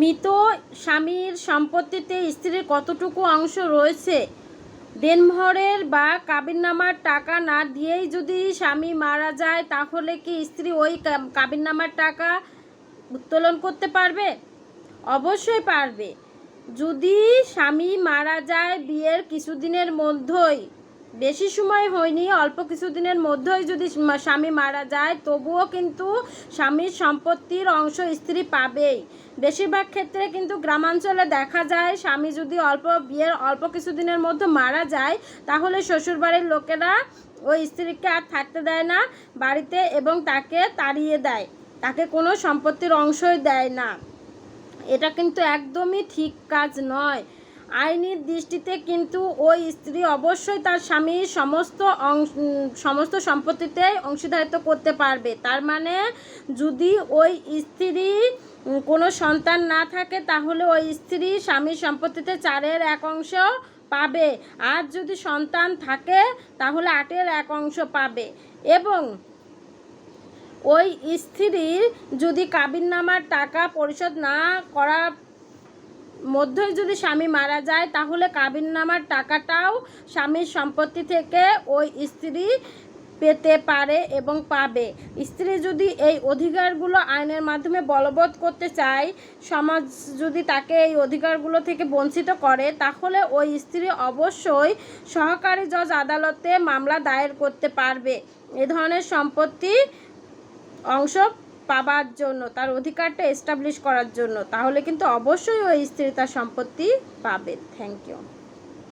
মৃত স্বামীর সম্পত্তিতে স্ত্রীর কতটুকু অংশ রয়েছে? দেনমোহরের বা কাবিননামার টাকা না দিয়েই যদি স্বামী মারা যায়, তাহলে কি স্ত্রী ওই কাবিননামার টাকা উত্তোলন করতে পারবে? অবশ্যই পারবে। যদি স্বামী মারা যায় বিয়ের কিছুদিনের মধ্যেই বেশি সময় হয়নি, অল্প কিছুদিনের মধ্যেই যদি স্বামী মারা যায়, তবুও কিন্তু স্বামীর সম্পত্তির অংশ স্ত্রী পাবেই। বেশিরভাগ ক্ষেত্রে কিন্তু গ্রামাঞ্চলে দেখা যায়, স্বামী যদি অল্প বিয়ের, অল্প কিছুদিনের মধ্যে মারা যায়, তাহলে শ্বশুরবাড়ির লোকেরা ওই স্ত্রীকে আর থাকতে দেয় না, বাড়িতে এবং তাকে তাড়িয়ে দেয়। তাকে কোনো সম্পত্তির অংশই দেয় না। এটা কিন্তু একদমই ঠিক কাজ নয়। আইনের দৃষ্টিতে কিন্তু ওই স্ত্রী অবশ্যই তার স্বামীর সমস্ত সমস্ত সম্পত্তিতে অংশীদারিত্ব করতে পারবে। তার মানে যদি ওই স্ত্রী কোনো সন্তান না থাকে, তাহলে ওই স্ত্রী স্বামীর সম্পত্তিতে চারের এক অংশ পাবে। আর যদি সন্তান থাকে, তাহলে আটের এক অংশ পাবে। এবং ওই স্ত্রীর যদি কাবিননামার টাকা পরিশোধ না করার মধ্যেই যদি স্বামী মারা যায়, তাহলে কাবিননামার টাকাটাও স্বামীর সম্পত্তি থেকে ওই স্ত্রী পেতে পারে এবং পাবে। স্ত্রী যদি এই অধিকারগুলো আইনের মাধ্যমে বলবৎ করতে চায়, সমাজ যদি তাকে এই অধিকারগুলো থেকে বঞ্চিত করে, তাহলে ওই স্ত্রী অবশ্যই সহকারী জজ আদালতে মামলা দায়ের করতে পারবে। এ ধরনের সম্পত্তি অংশ পাবার জন্য, তার অধিকারটা এস্টাবলিশ করার জন্য, তাহলে কিন্তু অবশ্যই ওই স্ত্রী তার সম্পত্তি পাবে। Thank you